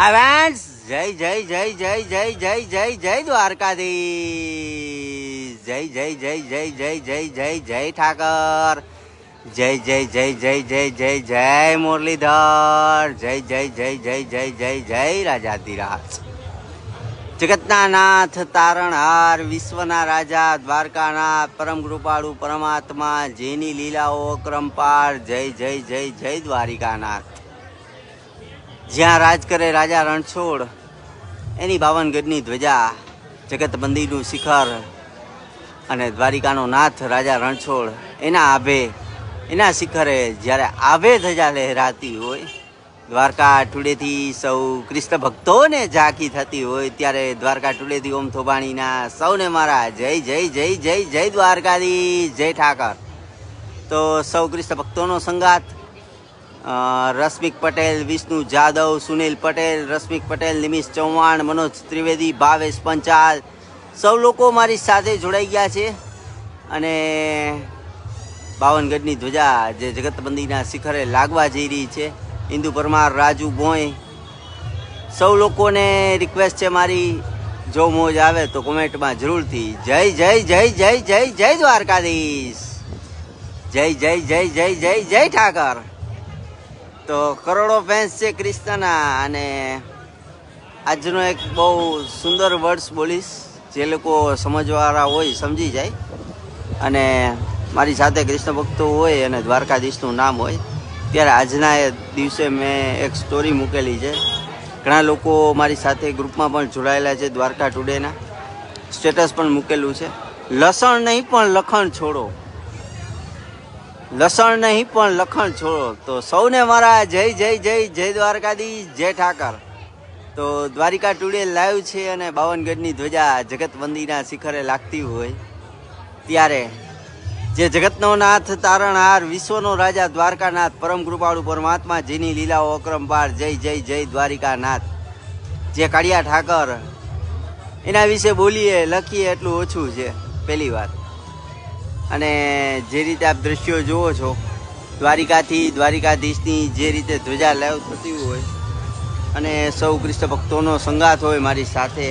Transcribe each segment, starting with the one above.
Friends જય જય જય જય જય જય જય જય દ્વારકાધી જય જય જય જય જય જય જય જય ઠાકર જય જય જય જય જય જય જય મુરલીધર જય જય જય જય જય જય જય રાજાધિરાજ જગતના નાથ તારણહાર વિશ્વના રાજા દ્વારકાનાથ પરમ કૃપાળુ પરમાત્મા જેની લીલાઓ અક્રમપાર જય જય જય જય દ્વારિકાનાથ જ્યાં રાજ કરે રાજા રણછોડ એની બાવનગઢની ધ્વજા જગત મંદિરનું શિખર અને દ્વારિકાનો નાથ રાજા રણછોડ એના આભે એના શિખરે જ્યારે આભે ધજા લહેરાતી હોય દ્વારકા ટુડેથી સૌ કૃષ્ણ ભક્તોને ઝાંકી થતી હોય ત્યારે દ્વારકા ટુડેથી ઓમ થોબાણીના સૌને મારા જય જય જય જય જય દ્વારકાધી જય ઠાકર. તો સૌ કૃષ્ણ ભક્તોનો સંગાત અ, રશ્મિક પટેલ, વિષ્ણુ જાદવ, સુનિલ પટેલ, રશ્મિક પટેલ, નિમિષ ચૌહાણ, મનોજ ત્રિવેદી, ભાવેશ પંચાલ. સૌ લોકો મારી સાથે જોડાઈ ગયા છે અને બાવનગઢની ધ્વજા જે જગતબંધીના શિખરે લાગવા જઈ રહી છે. ઇન્દુ પરમાર, રાજુ ભોંય સૌ લોકોને રિક્વેસ્ટ છે મારી, જો મોજ આવે તો કોમેન્ટમાં જરૂરથી જય જય જય જય જય જય દ્વારકાધીશ. જય જય જય જય જય જય ઠાકર. તો કરોડો ફેન્સ છે ક્રિસ્તના અને આજનો એક બહુ સુંદર વર્ડ્સ બોલીશ, જે લોકો સમજવાળા હોય સમજી જાય. અને મારી સાથે કૃષ્ણ ભક્તો હોય અને દ્વારકાધીશનું નામ હોય, ત્યારે આજના એ દિવસે મેં એક સ્ટોરી મૂકેલી છે. ઘણા લોકો મારી સાથે ગ્રુપમાં પણ જોડાયેલા છે દ્વારકા ટુડેના સ્ટેટસ પણ મૂકેલું છે. લસણ નહીં પણ લખણ છોડો. લસણ નહીં, પણ લખણ છોડો. તો સૌને મારા જય જય જય જય દ્વારકાધીશ, જય ઠાકર. તો દ્વારિકા ટુડે લાઈવ છે અને બાવનગઢની ધ્વજા જગતબંધીના શિખરે લાગતી હોય. ત્યારે જે જગતનો નાથ તારણહાર, વિશ્વનો રાજા દ્વારકાનાથ, પરમ કૃપાળુ પરમાત્મા, જેની લીલાઓ અક્રમપાર જય જય જય દ્વારિકાનાથ. જે કાળિયા ઠાકર, એના વિશે બોલીએ, લખીએ, એટલું ઓછું છે, પહેલી વાત. અને જે રીતે આપ દ્રશ્યો જુઓ છો, દ્વારિકાથી દ્વારિકાધીશની જે રીતે ધ્વજા લાવ થતી હોય અને સૌ કૃષ્ણ ભક્તોનો સંગાથ હોય મારી સાથે,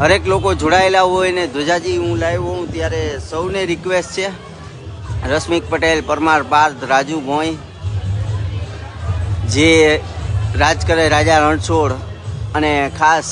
હરેક લોકો જોડાયેલા હોય ને ધ્વજાજી હું લાવ્યો હોઉં ત્યારે સૌને રિક્વેસ્ટ છે, રશ્મિક પટેલ, પરમાર પાર્થ, રાજુ ભોઈ જે રાજ કરે રાજા રણછોડ અને ખાસ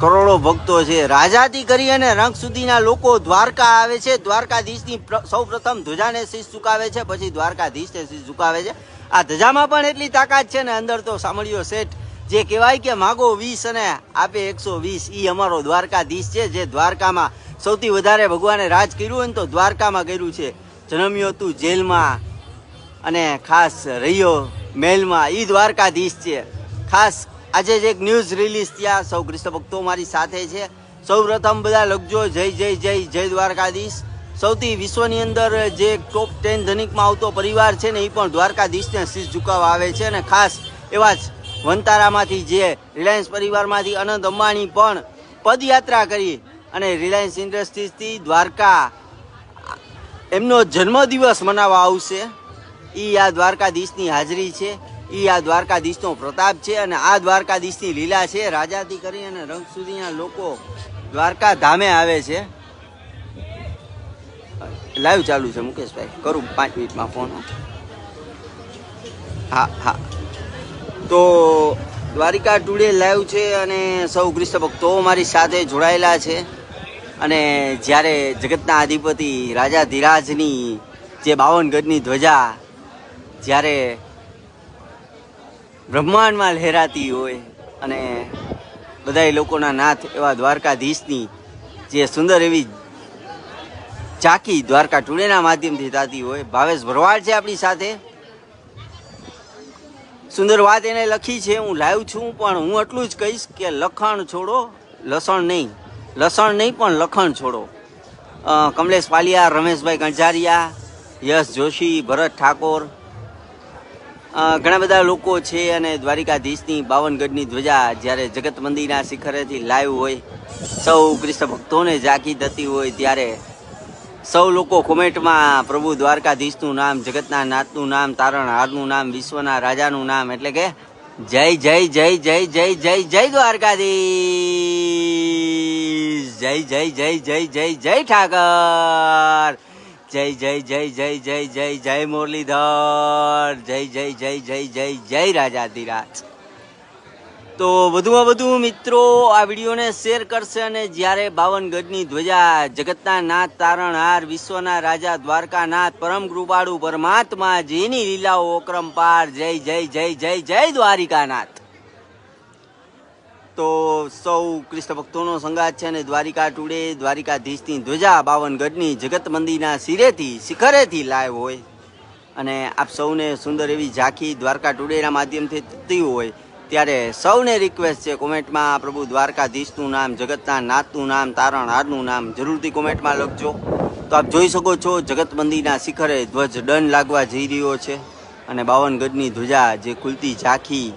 કરોડો ભક્તો છે. રાજાથી કરી અને રંગ સુધીના લોકો દ્વારકા આવે છે. દ્વારકાધીશની સૌ પ્રથમ ધ્વજાને શીશ ઝુકાવે છે, પછી દ્વારકાધીશને શીશ ઝુકાવે છે. આ ધજામાં પણ એટલી તાકાત છે ને અંદર તો સાંભળ્યો શેઠ, જે કહેવાય કે માગો વીસ અને આપે એકસો વીસ. એ અમારો દ્વારકાધીશ છે, જે દ્વારકામાં સૌથી વધારે ભગવાને રાજ કર્યું હોય ને તો દ્વારકામાં કર્યું છે. જન્મ્યો તું જેલમાં અને ખાસ રહ્યો મહેલમાં એ દ્વારકાધીશ છે. ખાસ આજે જ એક ન્યૂઝ રિલીઝ થયા. સૌ કૃષ્ણ ભક્તો મારી સાથે છે. સૌ પ્રથમ બધા લખજો જય જય જય જય દ્વારકાધીશ. સૌથી વિશ્વની અંદર જે ટોપ ટેન ધનિકમાં આવતો પરિવાર છે ને એ પણ દ્વારકાધીશને શીશ ઝુકાવવા આવે છે અને ખાસ એવા જ વંતારામાંથી જે રિલાયન્સ પરિવારમાંથી અનંત અંબાણી પણ પદયાત્રા કરી અને રિલાયન્સ ઇન્ડસ્ટ્રીઝથી દ્વારકા એમનો જન્મદિવસ મનાવવા આવશે. એ આ દ્વારકાધીશની હાજરી છે. ઈ આ દ્વારકાધીશનો પ્રતાપ છે અને આ દ્વારકાધીશની લીલા છે. રાજાથી કરી અને રંગ સુધીના લોકો દ્વારકા ધામે આવે છે. લાઈવ ચાલુ છે મુકેશભાઈ. કરું પાંચ મિનિટમાં ફોન, હા. હા તો દ્વારિકા ટુડે લાઈવ છે અને સૌ કૃષ્ણ ભક્તો મારી સાથે જોડાયેલા છે. અને જ્યારે જગતના અધિપતિ રાજા ધીરાજની જે બાવનગઢની ધ્વજા જ્યારે બ્રહ્માંડમાં લહેરાતી હોય અને બધાય લોકોના નાથ એવા દ્વારકાધીશની જે સુંદર એવી ચાકી દ્વારકા ટુડેના માધ્યમથી થતી હોય, ભાવેશ ભરવાડ છે આપણી સાથે. સુંદર વાત એને લખી છે, હું લાઈવ છું, પણ હું એટલું જ કહીશ કે લખણ છોડો, લસણ નહીં. લસણ નહીં, પણ લખણ છોડો. કમલેશ પાલિયા, રમેશભાઈ ગંજારિયા યશ જોશી, ભરત ઠાકોર ઘણા બધા લોકો છે અને દ્વારિકાધીશની બાવનગઢની ધ્વજા જ્યારે જગત મંદિરના શિખરેથી લાઈવ હોય, સૌ કૃષ્ણ ભક્તોને ઝાંકી થતી હોય ત્યારે સૌ લોકો કોમેન્ટમાં પ્રભુ દ્વારકાધીશનું નામ, જગતના નાથનું નામ તારણહારનું નામ, વિશ્વના રાજાનું નામ એટલે કે જય જય જય જય જય જય જય દ્વારકાધીશ! જય જય જય જય જય જય ઠાકર! જય જય જય જય જય જય જય મુરલીધર જય જય જય જય જય જય રાજાધિરાજ તો વધુમાં વધુ મિત્રો આ વિડીયોને શેર કરશે અને જ્યારે બાવનગઢની ધ્વજા જગતના નાથ તારણહાર વિશ્વના રાજા દ્વારકાનાથ પરમ કૃપાળુ પરમાત્મા જેની લીલાઓ ઓક્રમ પાર જય જય જય જય જય દ્વારિકાનાથ તો સૌ કૃષ્ણ ભક્તોનો સંગાત છે અને દ્વારિકા ટુડે, દ્વારિકાધીશની ધ્વજા બાવન ગઢની જગત મંદિરના શિરેથી, શિખરેથી લાઈવ હોય. અને આપ સૌને સુંદર એવી ઝાંખી દ્વારકા ટુડેના માધ્યમથી થતી હોય, ત્યારે સૌને રિક્વેસ્ટ છે કોમેન્ટમાં, પ્રભુ દ્વારકાધીશનું નામ, જગતના નાથનું નામ તારણ હારનું નામ જરૂરથી કોમેન્ટમાં લખજો. તો આપ જોઈ શકો છો, જગત મંદિરના શિખરે ધ્વજ દંડ લાગવા જઈ રહ્યો છે. અને બાવન ગઢની ધ્વજા જે ખુલતી ઝાંખી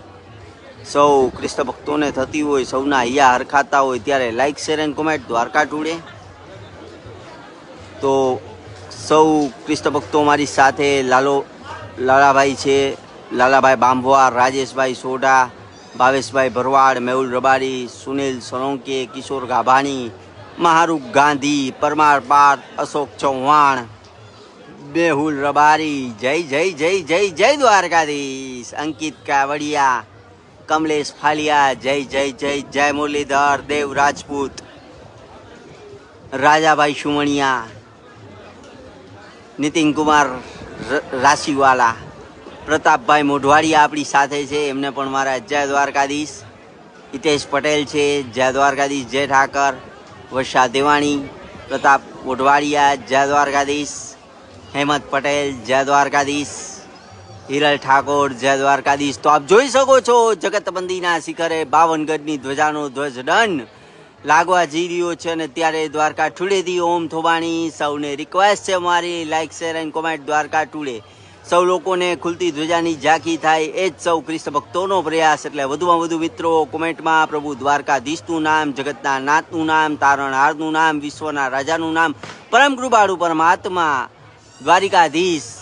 સૌ કૃષ્ણ ભક્તોને થતી હોય, સૌના હૈયા હરખાતા હોય, ત્યારે like share and comment Dwarka today તો સૌ કૃષ્ણ ભક્તો મારી સાથે, લાલો, લાલાભાઈ છે, લાલાભાઈ બાંભવા, રાજેશભાઈ સોઢા, ભાવેશભાઈ ભરવાડ, મેહુલ રબારી, સુનિલ સોલંકી, કિશોર ગાભાણી, મહારૂપ ગાંધી, પરમાર પાર્થ, અશોક ચૌહાણ મેહુલ રબારી, જય જય જય જય જય દ્વારકાધીશ, અંકિત કાવડિયા કમલેશ ફાલિયા, જય જય જય જય મુરલીધર, દેવ રાજપૂત. રાજાભાઈ સુમણિયા, નીતિન કુમાર ર- રાશિવાલા, પ્રતાપભાઈ મોઢવાડિયા આપણી સાથે છે, એમને પણ મારા જય દ્વારકાધીશ. હિતેશ પટેલ છે, જય દ્વારકાધીશ, જય ઠાકર, વર્ષા દેવાણી, પ્રતાપ મોઢવાડિયા, જય દ્વારકાધીશ, હેમંત પટેલ, જય દ્વારકાધીશ. હિરલ ઠાકોર, જય દ્વારકાધીશ. તો આપ જોઈ શકો છો, જગતબંધીના શિખરે બાવનગઢની ધ્વજાનો ધ્વજ દંડ લાગવા જઈ રહ્યો છે અને ત્યારે દ્વારકા ટુડેથી ઓમ થોબાણી. સૌને રિક્વેસ્ટ છે મારી like share and comment Dwarka today. સૌ લોકોને ખુલતી ધ્વજાની ઝાંખી થાય, એ જ સૌ કૃષ્ણ ભક્તોનો પ્રયાસ. એટલે વધુમાં વધુ મિત્રો, કોમેન્ટમાં પ્રભુ દ્વારકાધીશનું નામ, જગતના નાથનું નામ, તારણહારનું નામ, વિશ્વના રાજાનું નામ, પરમ કૃપાળુ પરમાત્મા દ્વારિકાધીશ.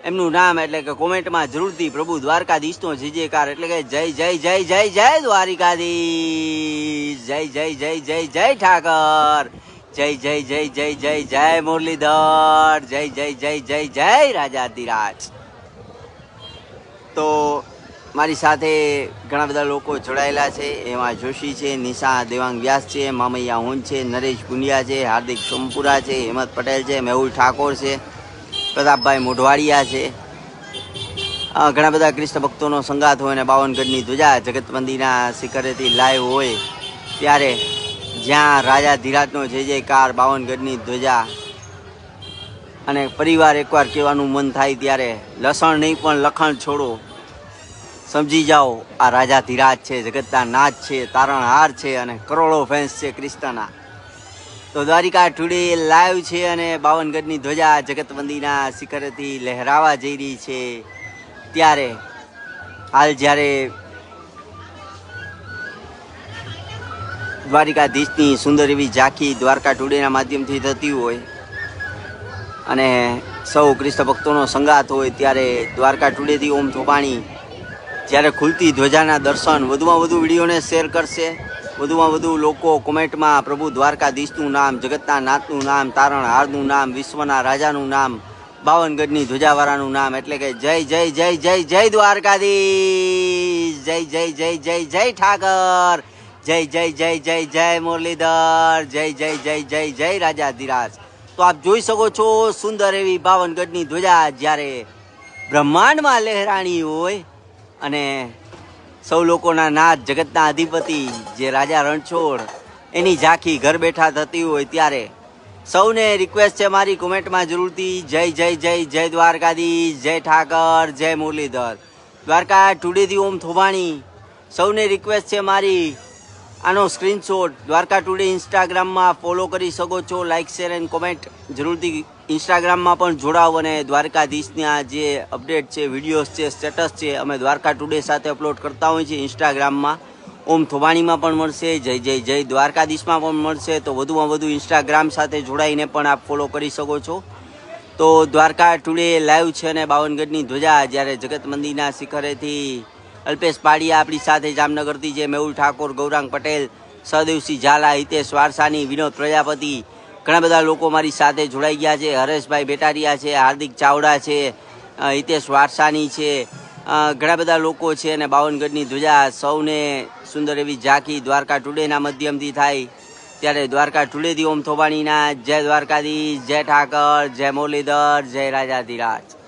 એમનું નામ એટલે કે કોમેન્ટમાં જરૂરથી પ્રભુ દ્વારકાધીશનો જય જયકાર એટલે કે જય જય જય જય જય દ્વારિકાધીશ જય જય જય જય જય ઠાકર જય જય જય જય જય જય મુરલીધર જય જય જય જય જય રાજાધિરાજ તો મારી સાથે ઘણા બધા લોકો જોડાયેલા છે એમાં જોશી છે નિશા દેવાંગ વ્યાસ છે મામૈયા હુન છે નરેશ ગુંડિયા છે હાર્દિક સોમપુરા છે હેમંત પટેલ છે મેહુલ ઠાકોર છે પ્રતાપભાઈ મોઢવાડિયા છે. ઘણા બધા કૃષ્ણ ભક્તોનો સંગાત હોય અને બાવનગઢની ધ્વજા જગત મંદિરના શિખરેથી લાઈવ હોય ત્યારે જ્યાં રાજા ધીરાજનો જય જયકાર બાવનગઢની ધ્વજા અને પરિવાર એકવાર કહેવાનું મન થાય ત્યારે લસણ નહીં પણ લખણ છોડો. સમજી જાઓ, આ રાજા ધીરાજ છે, જગતના નાથ છે, તારણહાર છે અને કરોડો ફેન્સ છે કૃષ્ણના. તો દ્વારિકા ટુડે લાઈવ છે અને બાવનગઢની ધ્વજા જગતબંધીના શિખરેથી લહેરાવા જઈ રહી છે. ત્યારે હાલ જ્યારે દ્વારિકાધીશની સુંદર એવી ઝાંખી દ્વારકા ટુડેના માધ્યમથી થતી હોય અને સૌ કૃષ્ણ ભક્તોનો સંગાત હોય ત્યારે દ્વારકા ટુડેથી ઓમ થોપાણી જ્યારે ખુલતી ધ્વજાના દર્શન વધુમાં વધુ વિડીયોને શેર કરશે. વધુમાં વધુ લોકો કોમેન્ટમાં પ્રભુ દ્વારકાધીશનું નામ જગતના નાથનું નામ તારણહારનું નામ વિશ્વના રાજાનું નામ બાવનગઢની ધ્વજાવાળાનું નામ એટલે કે જય જય જય જય જય દ્વારકાધીશ જય જય જય જય જય ઠાકર જય જય જય જય જય મુરલીધર જય જય જય જય જય રાજાધિરાજ તો આપ જોઈ શકો છો સુંદર એવી બાવનગઢની ધ્વજા જ્યારે બ્રહ્માંડમાં લહેરાણી હોય અને સૌ લોકોના નાથ જગતના અધિપતિ, જે રાજા રણછોડ, એની ઝાંખી ઘર બેઠા થતી હોય ત્યારે સૌને રિક્વેસ્ટ છે મારી કોમેન્ટમાં જરૂરથી, જય જય જય જય દ્વારકાધીશ, જય ઠાકર, જય મુરલીધર. દ્વારકા ટુડેથી ઓમ થોબાણી સૌને રિક્વેસ્ટ છે મારી આનો સ્ક્રીનશોટ દ્વારકા ટુડે ઇન્સ્ટાગ્રામમાં ફોલો કરી શકો છો. લાઇક શેર એન્ડ કોમેન્ટ જરૂરથી ઇન્સ્ટાગ્રામમાં પણ જોડાવ અને દ્વારકાધીશના જે અપડેટ છે, વિડીયોઝ છે સ્ટેટસ છે, અમે દ્વારકા ટુડે સાથે અપલોડ કરતા હોઈએ છીએ ઇન્સ્ટાગ્રામમાં. ઓમ થોબાણીમાં પણ મળશે, જય જય જય. દ્વારકાધીશમાં પણ મળશે, તો વધુમાં વધુ ઇન્સ્ટાગ્રામ સાથે જોડાઈને પણ આપ ફોલો કરી શકો છો. તો દ્વારકા ટુડે લાઈવ છે અને બાવનગઢની ધ્વજા, જ્યારે જગત મંદિરના શિખરેથી અલ્પેશ પાડિયા આપણી સાથે જામનગરથી જે મેહુલ ઠાકોર, ગૌરાંગ પટેલ, સહદેવસિંહ ઝાલા, હિતેશ વારસાની, વિનોદ પ્રજાપતિ ઘણા બધા લોકો મારી સાથે જોડાઈ ગયા છે. હરેશભાઈ બેટારિયા છે, હાર્દિક ચાવડા છે હિતેશ વારસાની છે ઘણા બધા લોકો છે અને બાવનગઢની ધ્વજા સૌને સુંદર એવી ઝાંખી દ્વારકા ટુડેના માધ્યમથી થાય. ત્યારે દ્વારકા ટુડેથી ઓમ થોબાણીના જય દ્વારકાધીશ, જય ઠાકર, જય મુરલીધર જય રાજાધિરાજ